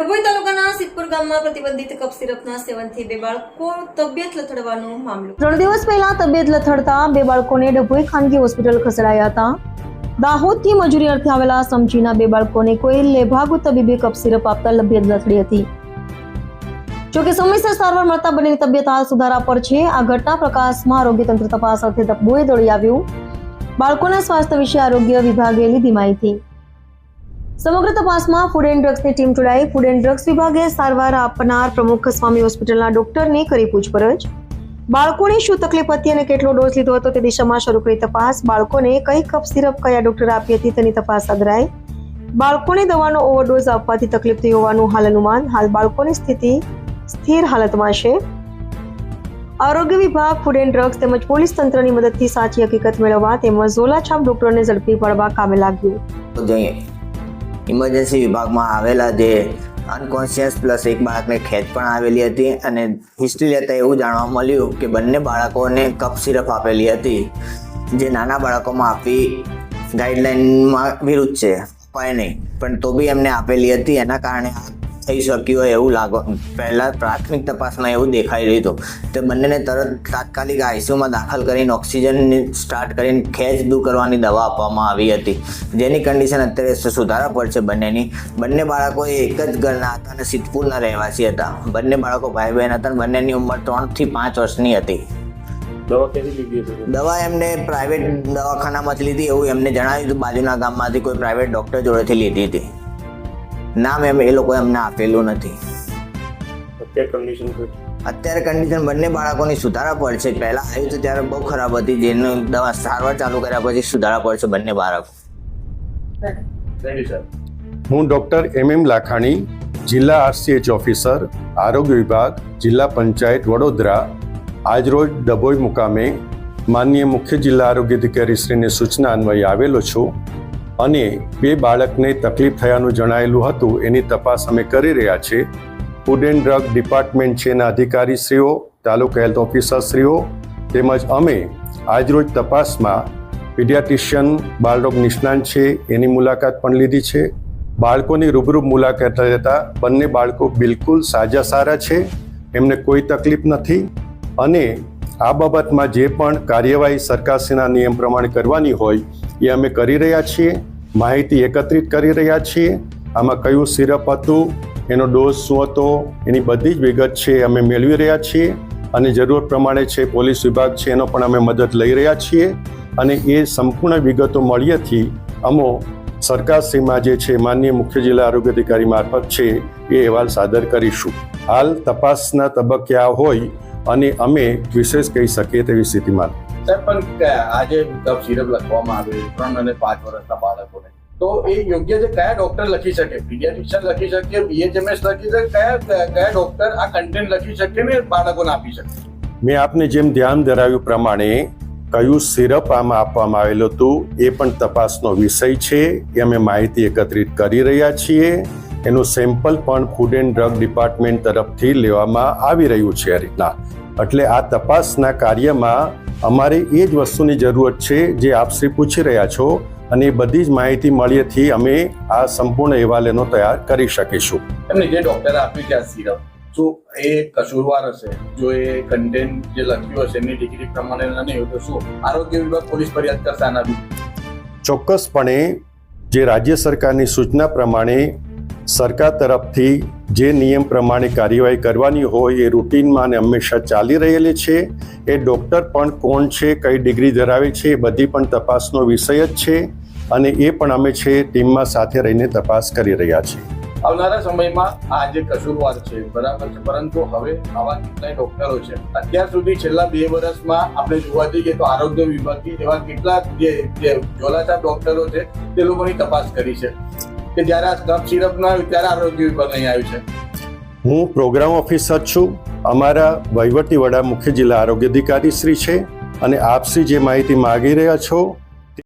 ડભોઈ તાલુકાના સિદ્ધપુર ગામમાં પ્રતિબંધિત કફ સિરપના સેવનથી બે બાળકો તબિયત લથડવાનો મામલો. ત્રણ દિવસ પહેલા તબિયત લથડતા બે બાળકોને ડભોઈ ખાનગી હોસ્પિટલ ખસેડાયા હતા. દાહોદથી મજૂરી અર્થે આવેલા સમજીના બે બાળકોને કોઈ લેભાગુ તબીબે કફ સિરપ આપતા તબિયત લથડી હતી. જોકે સમયસર સારવાર મળતા બંનેની તબિયત હાલ સુધારા પર છે. આ ઘટના પ્રકાશમાં આરોગ્ય તંત્ર તપાસ અર્થે ડભોઈ દોડી આવ્યું. બાળકોના સ્વાસ્થ્ય વિશે આરોગ્ય વિભાગે લીધી માહિતી. સમગ્ર તપાસમાં ફૂડ એન્ડ ડ્રગ્સની ટીમ જોડાઈ. ફૂડ એન્ડ ડ્રગ્સ વિભાગે સારવાર આપનાર પ્રમુખ સ્વામી હોસ્પિટલના ડોક્ટરની કરી પૂછપરછ. બાળકોની શું તકલીફ હતી અને કેટલો ડોઝ લીધો હતો તે દિશામાં શરૂ કરી તપાસ. બાળકોને કઈ કપ સિરપ કયા ડોક્ટરે આપી હતી તેની તપાસ હાથ બાળકોને દવાનો ઓવરડોઝ આપવાથી તકલીફ થઈ હોવાનું હાલ અનુમાન. હાલ બાળકોની સ્થિતિ સ્થિર હાલતમાં છે. આરોગ્ય વિભાગ ફૂડ એન્ડ ડ્રગ્સ તેમજ પોલીસ તંત્રની મદદથી સાચી હકીકત મેળવવા તેમજ ઝોલાછાપ ડોક્ટરોને ઝડપી પાડવા કામે લાગ્યું. ઇમરજન્સી વિભાગમાં આવેલા જે અનકોન્શિયસ પ્લસ એક બાળકને ખેંચ પણ આવેલી હતી અને હિસ્ટ્રી લેતા એવું જાણવા મળ્યું કે બંને બાળકોને કપ સિરપ આપેલી હતી. જે નાના બાળકોમાં આપી ગાઈડલાઇનમાં વિરુદ્ધ છે. અપાય નહીં. પણ તો બી એમને આપેલી હતી. એના કારણે આ થઈ શક્યું હોય એવું લાગો. પહેલાં પ્રાથમિક તપાસમાં એવું દેખાઈ રહ્યું હતું તે બંનેને તરત તાત્કાલિક આઈસીયુમાં દાખલ કરીને ઓક્સિજનની સ્ટાર્ટ કરીને ખેંચ દૂર કરવાની દવા આપવામાં આવી હતી. જેની કન્ડિશન અત્યારે સુધારા પર છે બંનેની. બંને બાળકો એક જ ઘરના હતા અને સિદ્ધપુરના રહેવાસી હતા. બંને બાળકો ભાઈ બહેન હતા અને બંનેની ઉંમર ત્રણથી પાંચ વર્ષની હતી. દવા એમને પ્રાઇવેટ દવાખાનામાંથી લીધી. એવું એમને જણાવ્યું હતું. બાજુના ગામમાંથી કોઈ પ્રાઇવેટ ડૉક્ટર જોડેથી લીધી હતી. નામ એમ એ લોકોએ અમને આપેલું નથી. અત્યારે કન્ડિશન અત્યારે કન્ડિશન બંને બાળકોની સુધારા પર છે. પહેલા આવ્યું હતું ત્યારે બહુ ખરાબ હતી. જેનું દવા સારવાર ચાલુ કર્યા પછી સુધારા પર છે બંને બાળકો. થેન્ક યુ સર હું ડૉક્ટર એમ એમ લાખાણી જિલ્લા આરસીએચ ઓફિસર આરોગ્ય વિભાગ જિલ્લા પંચાયત વડોદરા. આજરોજ ડભોઈ મુકામે માનનીય મુખ્ય જિલ્લા આરોગ્ય અધિકારી શ્રીની સૂચના અન્વયે આવેલો છું. અને બે બાળકને તકલીફ થયાનું જણાયેલું હતું, એની તપાસ અમે કરી રહ્યા છે ફૂડ એન્ડ ડ્રગ ડિપાર્ટમેન્ટ છે એના અધિકારીશ્રીઓ, તાલુકા હેલ્થ ઓફિસરશ્રીઓ, તેમજ અમે આજરોજ તપાસમાં પીડિયાટ્રિશિયન બાળરોગ નિષ્ણાંત છે, એની મુલાકાત પણ લીધી છે. બાળકોની રૂબરૂ મુલાકાત લેતા બંને બાળકો બિલકુલ સાજા સારા છે, એમને કોઈ તકલીફ નથી. અને આ બાબતમાં જે પણ કાર્યવાહી સરકારશ્રીના નિયમ પ્રમાણે કરવાની હોય એ અમે કરી રહ્યા છીએ. માહિતી એકત્રિત કરી રહ્યા છીએ. આમાં કયું સિરપ હતું, એનો ડોઝ શું હતો, એની બધી જ વિગત છે અમે મેળવી રહ્યા છીએ. અને જરૂર પ્રમાણે છે પોલીસ વિભાગ છે એનો પણ અમે મદદ લઈ રહ્યા છીએ. અને એ સંપૂર્ણ વિગતો મળ્યાથી અમો સરકારશ્રીમાં જે છે માનનીય મુખ્ય જિલ્લા આરોગ્ય અધિકારી મારફત છે એ અહેવાલ સાદર કરીશું. હાલ તપાસના તબક્કે આ હોય અને અમે વિશેષ કહી શકીએ તેવી સ્થિતિમાં સર પણ આજે કપ સિરપ લખવામાં આવે ત્રણ અને પાંચ વર્ષના બાળકોને. તો એ યોગ્ય છે કયા ડોક્ટર લખી શકે? પીડિયાટ્રિશિયન લખી શકે બીએચએમએસ લખી શકે કયા કયા ડોક્ટર આ કન્ટેન્ટ લખી શકે ને બાળકોને આપી શકે? મેં આપને જેમ ધ્યાન ધરાવ્યું પ્રમાણે કયું સિરપ આમાં આપવામાં આવેલું હતું એ પણ તપાસનો વિષય છે એ અમે માહિતી એકત્રિત કરી રહ્યા છીએ. એનું સેમ્પલ પણ ફૂડ એન્ડ ડ્રગ ડિપાર્ટમેન્ટ તરફથી લેવામાં આવી રહ્યું છે આ રીતના. એટલે આ તપાસના કાર્યમાં અમારે એ જ વસ્તુની જરૂરત છે જે આપ શ્રી પૂછી રહ્યા છો અને બધી જ માહિતી મળીએથી અમે આ સંપૂર્ણ અહેવાલ એનો તૈયાર કરી શકીશું. એમને જે ડોક્ટરે આપ્યું છે આ સિરપ શું એ કસૂરવાર હશે? જો એ કન્ટેન્ટ જે લખ્યું હશે એની ડિગ્રી પ્રમાણે નહીં હોય તો શું? આરોગ્ય વિભાગ પોલીસ ફરિયાદ કરશે આના ચોક્કસપણે જે રાજ્ય સરકારની સૂચના પ્રમાણે સરકાર તરફથી જે નિયમ પ્રમાણે કાર્યવાહી કરવાની હોય એ રૂટીનમાં અને હંમેશા ચાલી રહેલી છે. એ ડૉક્ટર પણ કોણ છે, કઈ ડિગ્રી ધરાવે છે, એ બધી પણ તપાસનો વિષય જ છે અને એ પણ અમે છે ટીમમાં સાથે રહીને તપાસ કરી રહ્યા છીએ. આવનારા સમયમાં આ જે કસૂરવાર છે, બરાબર છે. પરંતુ હવે આવા કેટલાય ડોક્ટરો છે. અત્યાર સુધી છેલ્લા બે વર્ષમાં આપણે જોવા જઈએ તો આરોગ્ય વિભાગથી એવા કેટલાક જે જોલાતા ડોક્ટરો છે, તે લોકોની તપાસ કરી છે. કે જ્યારે આ કફ સિરપ ના આવ્યું, ત્યારે આરોગ્ય વિભાગ અહીં આવ્યું છે. હું પ્રોગ્રામ ઓફિસર છું. અમારા વહીવટી વડા મુખ્ય જિલ્લા આરોગ્ય અધિકારી શ્રી છે અને આપશ્રી જે માહિતી માગી રહ્યા છો